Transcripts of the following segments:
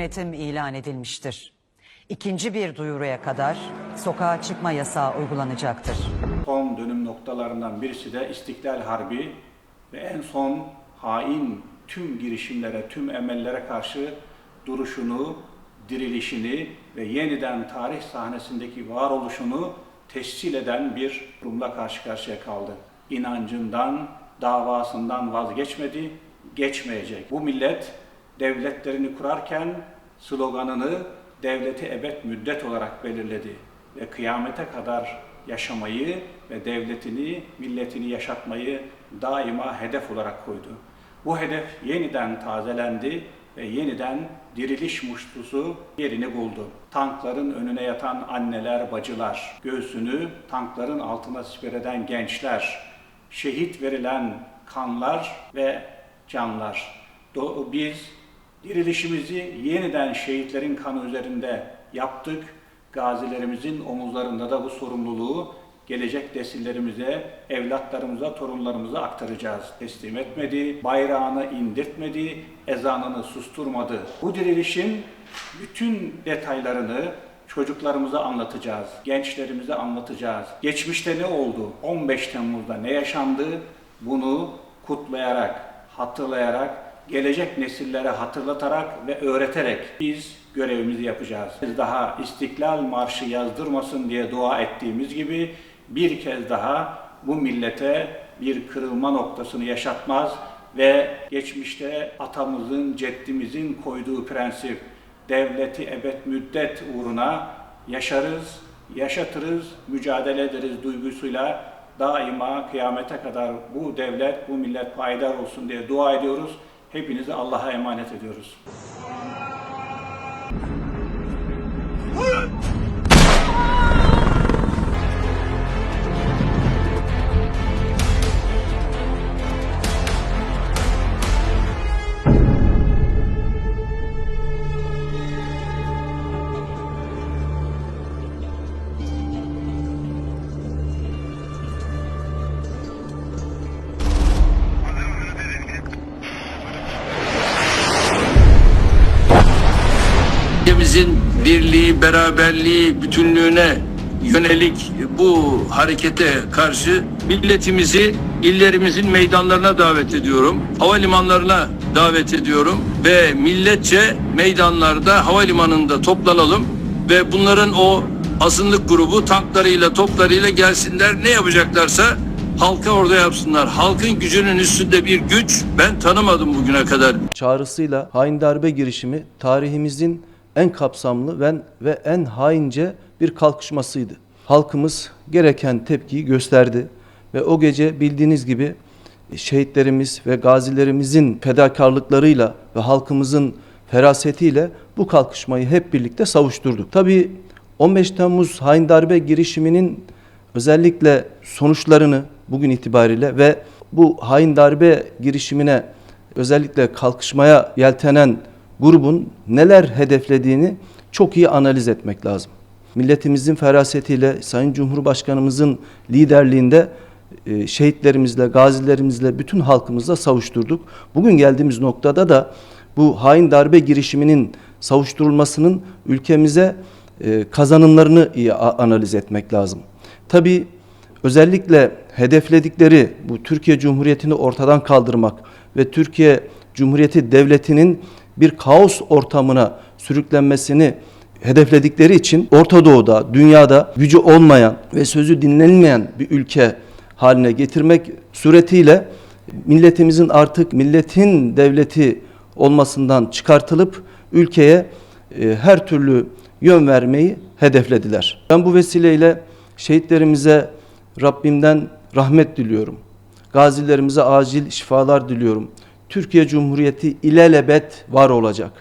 yönetim ilan edilmiştir. İkinci bir duyuruya kadar sokağa çıkma yasağı uygulanacaktır. Son dönüm noktalarından birisi de İstiklal Harbi ve en son hain tüm girişimlere, tüm emellere karşı duruşunu, dirilişini ve yeniden tarih sahnesindeki varoluşunu tescil eden bir durumla karşı karşıya kaldı. İnancından, davasından vazgeçmedi, geçmeyecek. Bu millet devletlerini kurarken sloganını devleti ebed müddet olarak belirledi ve kıyamete kadar yaşamayı ve devletini, milletini yaşatmayı daima hedef olarak koydu. Bu hedef yeniden tazelendi ve yeniden diriliş muştusu yerini buldu. Tankların önüne yatan anneler, bacılar, göğsünü tankların altına siper eden gençler, şehit verilen kanlar ve canlar. Biz dirilişimizi yeniden şehitlerin kanı üzerinde yaptık. Gazilerimizin omuzlarında da bu sorumluluğu gelecek nesillerimize, evlatlarımıza, torunlarımıza aktaracağız. Teslim etmedi, bayrağını indirtmedi, ezanını susturmadı. Bu dirilişin bütün detaylarını çocuklarımıza anlatacağız, gençlerimize anlatacağız. Geçmişte ne oldu? 15 Temmuz'da ne yaşandı? Bunu kutlayarak, hatırlayarak, gelecek nesillere hatırlatarak ve öğreterek biz görevimizi yapacağız. Biz daha İstiklal Marşı yazdırmasın diye dua ettiğimiz gibi bir kez daha bu millete bir kırılma noktasını yaşatmaz ve geçmişte atamızın, ceddimizin koyduğu prensip devleti ebed müddet uğruna yaşarız, yaşatırız, mücadele ederiz duygusuyla daima kıyamete kadar bu devlet, bu millet payidar olsun diye dua ediyoruz. Hepinizi Allah'a emanet ediyoruz. Ülkemizin birliği, beraberliği, bütünlüğüne yönelik bu harekete karşı milletimizi illerimizin meydanlarına davet ediyorum. Havalimanlarına davet ediyorum ve milletçe meydanlarda havalimanında toplanalım ve bunların o azınlık grubu tanklarıyla toplarıyla gelsinler ne yapacaklarsa halka orada yapsınlar. Halkın gücünün üstünde bir güç ben tanımadım bugüne kadar. çağrısıyla hain darbe girişimi tarihimizin en kapsamlı ve, ve en haince bir kalkışmasıydı. Halkımız gereken tepkiyi gösterdi ve o gece bildiğiniz gibi şehitlerimiz ve gazilerimizin fedakarlıklarıyla ve halkımızın ferasetiyle bu kalkışmayı hep birlikte savuşturduk. Tabii 15 Temmuz hain darbe girişiminin özellikle sonuçlarını bugün itibariyle ve bu hain darbe girişimine özellikle kalkışmaya yeltenen grubun neler hedeflediğini çok iyi analiz etmek lazım. Milletimizin ferasetiyle, Sayın Cumhurbaşkanımızın liderliğinde e, şehitlerimizle, gazilerimizle, bütün halkımızla savuşturduk. Bugün geldiğimiz noktada da bu hain darbe girişiminin savuşturulmasının ülkemize e, kazanımlarını iyi analiz etmek lazım. Tabii özellikle hedefledikleri bu Türkiye Cumhuriyeti'ni ortadan kaldırmak ve Türkiye Cumhuriyeti Devleti'nin bir kaos ortamına sürüklenmesini hedefledikleri için Orta Doğu'da, dünyada gücü olmayan ve sözü dinlenmeyen bir ülke haline getirmek suretiyle milletimizin artık milletin devleti olmasından çıkartılıp ülkeye e, her türlü yön vermeyi hedeflediler. Ben bu vesileyle şehitlerimize Rabbimden rahmet diliyorum. Gazilerimize acil şifalar diliyorum. Türkiye Cumhuriyeti ilelebet var olacak.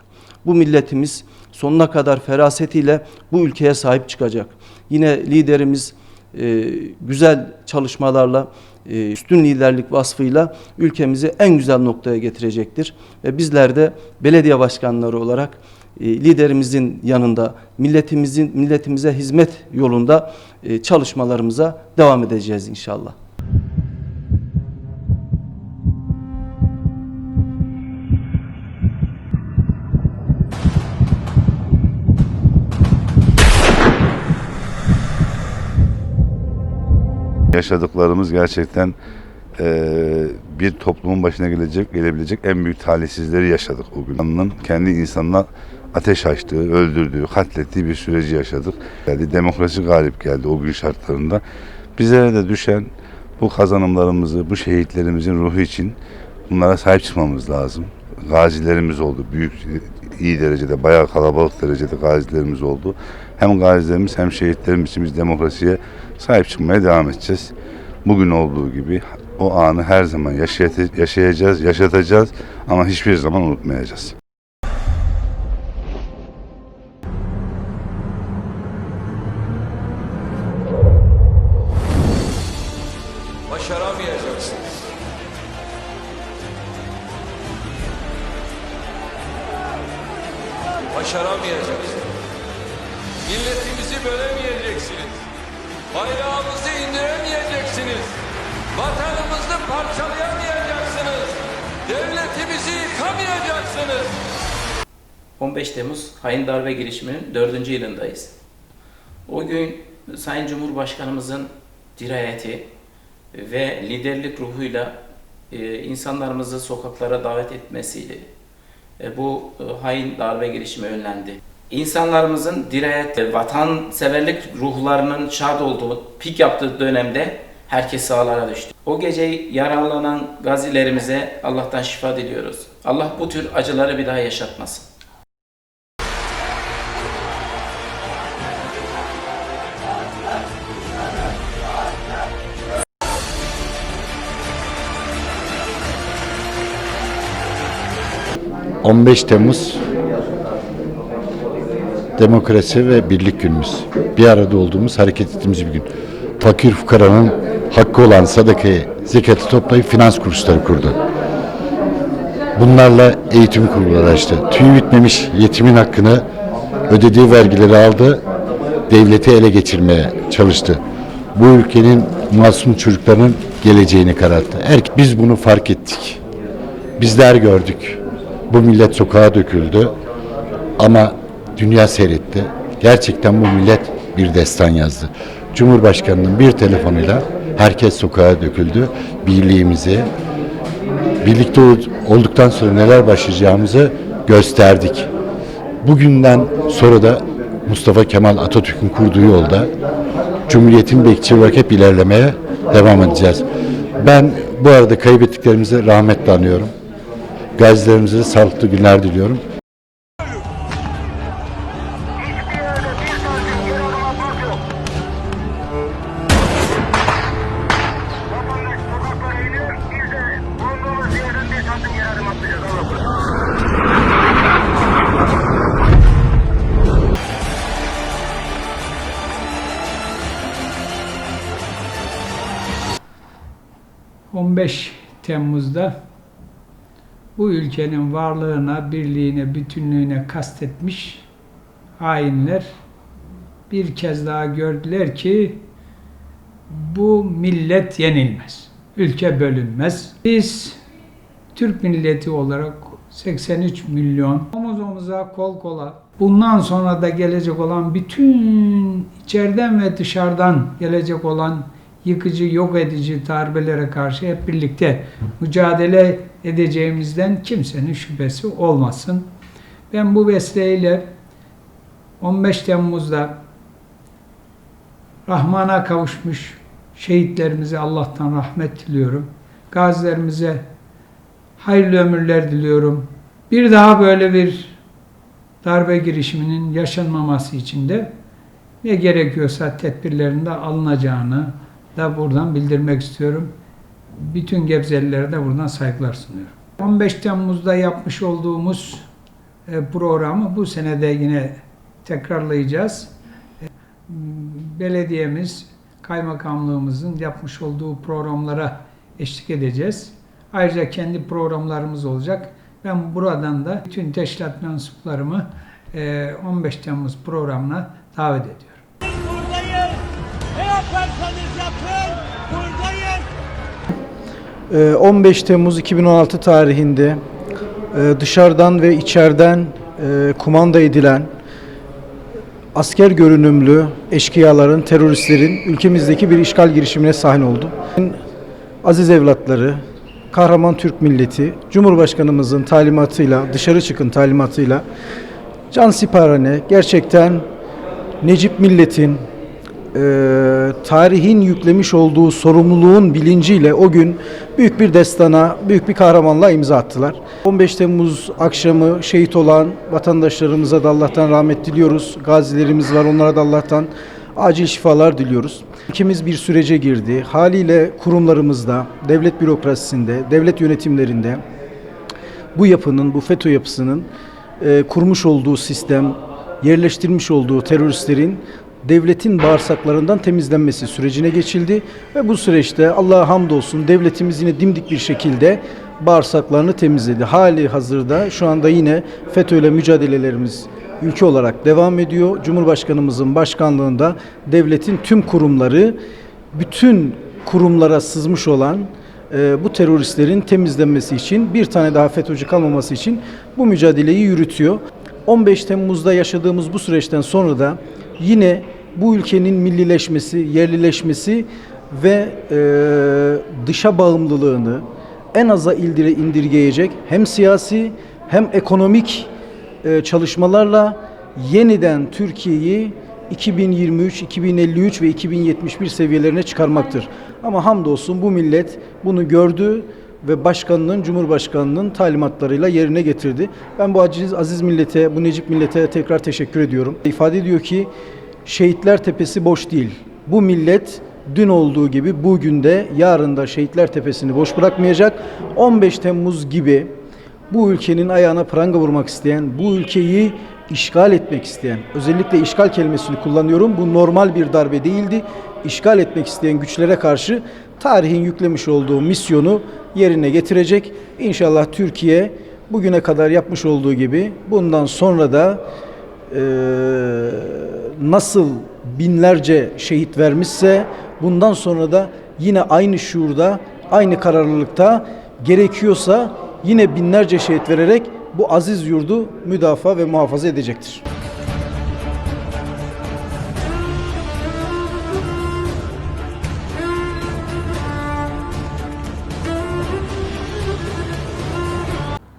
Bu milletimiz sonuna kadar ferasetiyle bu ülkeye sahip çıkacak. Yine liderimiz e, güzel çalışmalarla, e, üstün liderlik vasfıyla ülkemizi en güzel noktaya getirecektir. Ve bizler de belediye başkanları olarak e, liderimizin yanında milletimizin milletimize hizmet yolunda e, çalışmalarımıza devam edeceğiz inşallah. Yaşadıklarımız gerçekten eee, bir toplumun başına gelecek, gelebilecek en büyük talihsizleri yaşadık o gün. Onun kendi insanına ateş açtığı, öldürdüğü, katlettiği bir süreci yaşadık. Geldi, demokrasi galip geldi o gün şartlarında. Bizlere de düşen bu kazanımlarımızı, bu şehitlerimizin ruhu için bunlara sahip çıkmamız lazım. Gazilerimiz oldu. Büyük, iyi derecede, bayağı kalabalık derecede gazilerimiz oldu. Hem gazilerimiz hem şehitlerimiz için biz demokrasiye sahip çıkmaya devam edeceğiz. Bugün olduğu gibi o anı her zaman yaşayacağız, yaşatacağız ama hiçbir zaman unutmayacağız. Başaramayacaksınız. Başaramayacaksınız. Milletimizi bölemeyeceksiniz. Bayrağımızı indiremeyeceksiniz. Vatanımızı parçalayamayacaksınız. Devletimizi yıkamayacaksınız. 15 Temmuz hain darbe girişiminin 4. yılındayız. O gün Sayın Cumhurbaşkanımızın dirayeti ve liderlik ruhuyla e, insanlarımızı sokaklara davet etmesiyle e, bu e, hain darbe girişimi önlendi. İnsanlarımızın dirayet ve vatanseverlik ruhlarının şad olduğu, pik yaptığı dönemde herkes sahalara düştü. O gece yaralanan gazilerimize Allah'tan şifa diliyoruz. Allah bu tür acıları bir daha yaşatmasın. Hı. 15 Temmuz demokrasi ve birlik günümüz. Bir arada olduğumuz, hareket ettiğimiz bir gün. Fakir fukaranın hakkı olan sadakayı, zekatı toplayıp finans kursları kurdu. Bunlarla eğitim kurumları açtı. Tüyü bitmemiş yetimin hakkını ödediği vergileri aldı, devleti ele geçirmeye çalıştı. Bu ülkenin masum çocuklarının geleceğini kararttı. Er, biz bunu fark ettik. Bizler gördük. Bu millet sokağa döküldü. Ama dünya seyretti. Gerçekten bu millet bir destan yazdı. Cumhurbaşkanının bir telefonuyla herkes sokağa döküldü. Birliğimizi, birlikte ol- olduktan sonra neler başlayacağımızı gösterdik. Bugünden sonra da Mustafa Kemal Atatürk'ün kurduğu yolda Cumhuriyet'in bekçi olarak hep ilerlemeye devam edeceğiz. Ben bu arada kaybettiklerimizi rahmetle anıyorum. Gazilerimize sağlıklı günler diliyorum. 15 Temmuz'da bu ülkenin varlığına, birliğine, bütünlüğüne kastetmiş hainler bir kez daha gördüler ki bu millet yenilmez. Ülke bölünmez. Biz Türk milleti olarak 83 milyon omuz omuza kol kola bundan sonra da gelecek olan bütün içeriden ve dışarıdan gelecek olan yıkıcı, yok edici darbelere karşı hep birlikte mücadele edeceğimizden kimsenin şüphesi olmasın. Ben bu vesileyle 15 Temmuz'da Rahman'a kavuşmuş şehitlerimize Allah'tan rahmet diliyorum. Gazilerimize hayırlı ömürler diliyorum. Bir daha böyle bir darbe girişiminin yaşanmaması için de ne gerekiyorsa tedbirlerinde alınacağını da buradan bildirmek istiyorum. Bütün Gebzelilere de buradan saygılar sunuyorum. 15 Temmuz'da yapmış olduğumuz e, programı bu senede yine tekrarlayacağız. E, Belediyemiz, kaymakamlığımızın yapmış olduğu programlara eşlik edeceğiz. Ayrıca kendi programlarımız olacak. Ben buradan da bütün teşkilat mensuplarımı e, 15 Temmuz programına davet ediyorum. Buradayız. Ne yaparsanız 15 Temmuz 2016 tarihinde e, dışarıdan ve içeriden e, kumanda edilen asker görünümlü eşkıyaların, teröristlerin ülkemizdeki bir işgal girişimine sahne oldu. Aziz evlatları, kahraman Türk milleti, Cumhurbaşkanımızın talimatıyla, dışarı çıkın talimatıyla can siparane gerçekten Necip milletin e, tarihin yüklemiş olduğu sorumluluğun bilinciyle o gün büyük bir destana, büyük bir kahramanlığa imza attılar. 15 Temmuz akşamı şehit olan vatandaşlarımıza da Allah'tan rahmet diliyoruz. Gazilerimiz var, onlara da Allah'tan acil şifalar diliyoruz. Ülkemiz bir sürece girdi. Haliyle kurumlarımızda, devlet bürokrasisinde, devlet yönetimlerinde bu yapının, bu FETÖ yapısının e, kurmuş olduğu sistem, yerleştirmiş olduğu teröristlerin devletin bağırsaklarından temizlenmesi sürecine geçildi ve bu süreçte Allah'a hamdolsun devletimiz yine dimdik bir şekilde bağırsaklarını temizledi. Hali hazırda şu anda yine FETÖ ile mücadelelerimiz ülke olarak devam ediyor. Cumhurbaşkanımızın başkanlığında devletin tüm kurumları bütün kurumlara sızmış olan e, bu teröristlerin temizlenmesi için bir tane daha FETÖ'cü kalmaması için bu mücadeleyi yürütüyor. 15 Temmuz'da yaşadığımız bu süreçten sonra da yine bu ülkenin millileşmesi, yerlileşmesi ve e, dışa bağımlılığını en aza indire indirgeyecek hem siyasi hem ekonomik e, çalışmalarla yeniden Türkiye'yi 2023, 2053 ve 2071 seviyelerine çıkarmaktır. Ama hamdolsun bu millet bunu gördü ve başkanının, cumhurbaşkanının talimatlarıyla yerine getirdi. Ben bu aziz, aziz millete, bu Necip millete tekrar teşekkür ediyorum. İfade ediyor ki şehitler tepesi boş değil. Bu millet dün olduğu gibi bugün de yarın da şehitler tepesini boş bırakmayacak. 15 Temmuz gibi bu ülkenin ayağına pranga vurmak isteyen, bu ülkeyi işgal etmek isteyen, özellikle işgal kelimesini kullanıyorum. Bu normal bir darbe değildi. İşgal etmek isteyen güçlere karşı tarihin yüklemiş olduğu misyonu yerine getirecek. İnşallah Türkiye bugüne kadar yapmış olduğu gibi bundan sonra da nasıl binlerce şehit vermişse bundan sonra da yine aynı şuurda, aynı kararlılıkta gerekiyorsa yine binlerce şehit vererek bu aziz yurdu müdafaa ve muhafaza edecektir. Hı.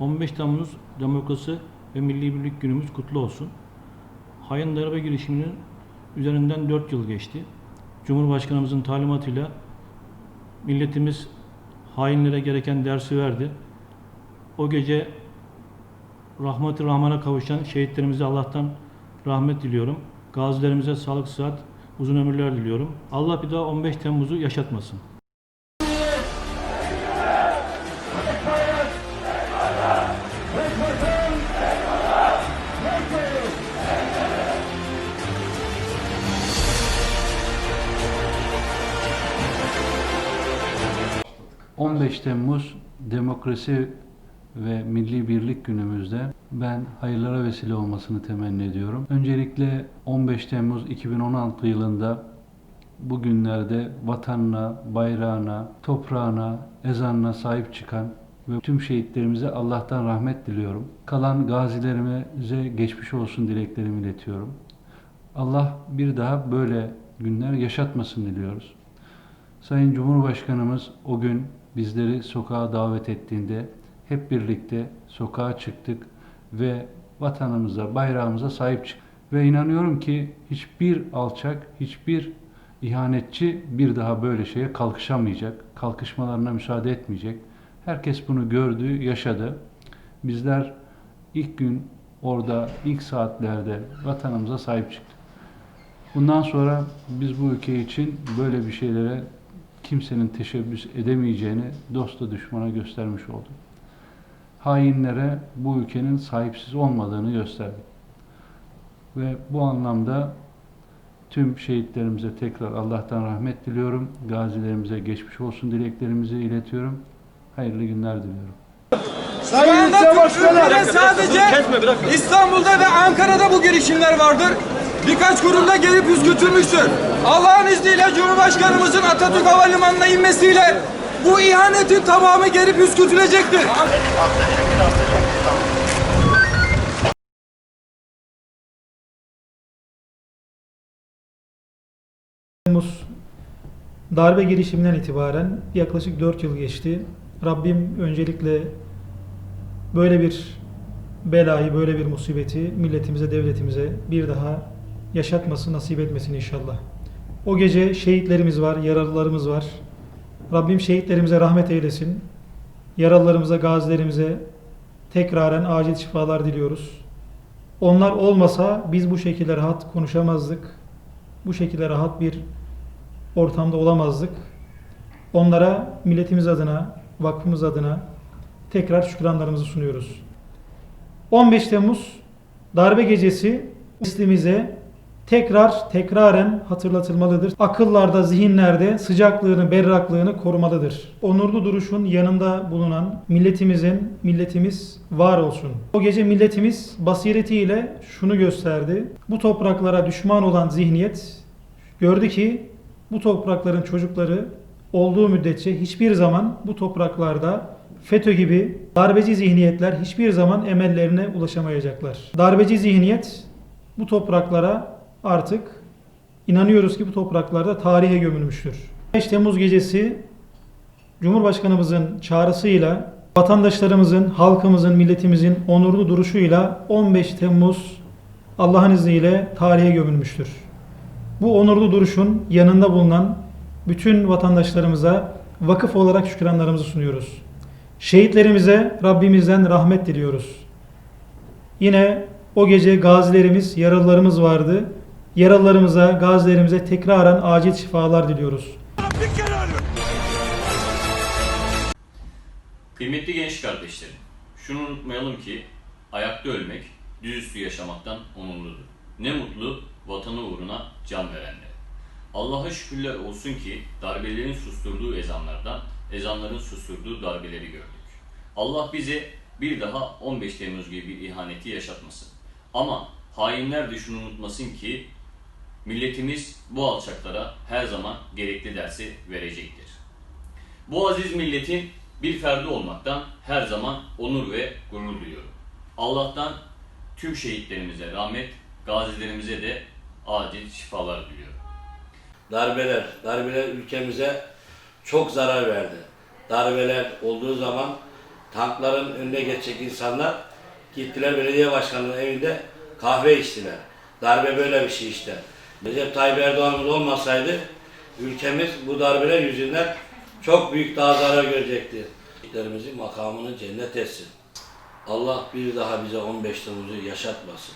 15 Temmuz Demokrasi ve Milli Birlik Günümüz kutlu olsun. Hain darbe girişiminin üzerinden 4 yıl geçti. Cumhurbaşkanımızın talimatıyla milletimiz hainlere gereken dersi verdi. O gece rahmeti rahmana kavuşan şehitlerimize Allah'tan rahmet diliyorum. Gazilerimize sağlık, sıhhat, uzun ömürler diliyorum. Allah bir daha 15 Temmuz'u yaşatmasın. 15 Temmuz Demokrasi ve Milli Birlik Günümüzde ben hayırlara vesile olmasını temenni ediyorum. Öncelikle 15 Temmuz 2016 yılında bugünlerde vatanına, bayrağına, toprağına, ezanına sahip çıkan ve tüm şehitlerimize Allah'tan rahmet diliyorum. Kalan gazilerimize geçmiş olsun dileklerimi iletiyorum. Allah bir daha böyle günler yaşatmasın diliyoruz. Sayın Cumhurbaşkanımız o gün bizleri sokağa davet ettiğinde hep birlikte sokağa çıktık ve vatanımıza, bayrağımıza sahip çıktık. Ve inanıyorum ki hiçbir alçak, hiçbir ihanetçi bir daha böyle şeye kalkışamayacak, kalkışmalarına müsaade etmeyecek. Herkes bunu gördü, yaşadı. Bizler ilk gün orada, ilk saatlerde vatanımıza sahip çıktık. Bundan sonra biz bu ülke için böyle bir şeylere kimsenin teşebbüs edemeyeceğini dosta düşmana göstermiş olduk. Hainlere bu ülkenin sahipsiz olmadığını gösterdik. Ve bu anlamda tüm şehitlerimize tekrar Allah'tan rahmet diliyorum. Gazilerimize geçmiş olsun dileklerimizi iletiyorum. Hayırlı günler diliyorum. Anda Türkiye'de sadece İstanbul'da ve Ankara'da bu girişimler vardır. Birkaç kurumda gelip püskürtülmüştür. Allah'ın izniyle Cumhurbaşkanımızın Atatürk Havalimanı'na inmesiyle bu ihanetin tamamı geri püskürtülecektir. Temmuz darbe girişiminden itibaren yaklaşık 4 yıl geçti. Rabbim öncelikle böyle bir belayı, böyle bir musibeti milletimize, devletimize bir daha yaşatması, nasip etmesin inşallah. O gece şehitlerimiz var, yaralılarımız var. Rabbim şehitlerimize rahmet eylesin. Yaralılarımıza, gazilerimize tekraren acil şifalar diliyoruz. Onlar olmasa biz bu şekilde rahat konuşamazdık. Bu şekilde rahat bir ortamda olamazdık. Onlara milletimiz adına, vakfımız adına tekrar şükranlarımızı sunuyoruz. 15 Temmuz darbe gecesi neslimize tekrar tekraren hatırlatılmalıdır. Akıllarda, zihinlerde sıcaklığını, berraklığını korumalıdır. Onurlu duruşun yanında bulunan milletimizin, milletimiz var olsun. O gece milletimiz basiretiyle şunu gösterdi. Bu topraklara düşman olan zihniyet gördü ki bu toprakların çocukları olduğu müddetçe hiçbir zaman bu topraklarda FETÖ gibi darbeci zihniyetler hiçbir zaman emellerine ulaşamayacaklar. Darbeci zihniyet bu topraklara artık inanıyoruz ki bu topraklarda tarihe gömülmüştür. 5 Temmuz gecesi Cumhurbaşkanımızın çağrısıyla vatandaşlarımızın, halkımızın, milletimizin onurlu duruşuyla 15 Temmuz Allah'ın izniyle tarihe gömülmüştür. Bu onurlu duruşun yanında bulunan bütün vatandaşlarımıza vakıf olarak şükranlarımızı sunuyoruz. Şehitlerimize Rabbimizden rahmet diliyoruz. Yine o gece gazilerimiz, yaralılarımız vardı. Yaralılarımıza, gazilerimize tekraren acil şifalar diliyoruz. Kıymetli genç kardeşlerim, şunu unutmayalım ki ayakta ölmek düzüstü yaşamaktan onurludur. Ne mutlu vatanı uğruna can verenlere. Allah'a şükürler olsun ki darbelerin susturduğu ezanlardan ezanların susturduğu darbeleri gördük. Allah bize bir daha 15 Temmuz gibi bir ihaneti yaşatmasın. Ama hainler de şunu unutmasın ki milletimiz bu alçaklara her zaman gerekli dersi verecektir. Bu aziz milletin bir ferdi olmaktan her zaman onur ve gurur duyuyorum. Allah'tan tüm şehitlerimize rahmet, gazilerimize de acil şifalar diliyorum. Darbeler, darbeler ülkemize çok zarar verdi. Darbeler olduğu zaman tankların önüne geçecek insanlar gittiler belediye başkanının evinde kahve içtiler. Darbe böyle bir şey işte. Recep Tayyip Erdoğan'ımız olmasaydı ülkemiz bu darbeler yüzünden çok büyük daha zarar görecekti. Şehitlerimizin makamını cennet etsin. Allah bir daha bize 15 Temmuz'u yaşatmasın.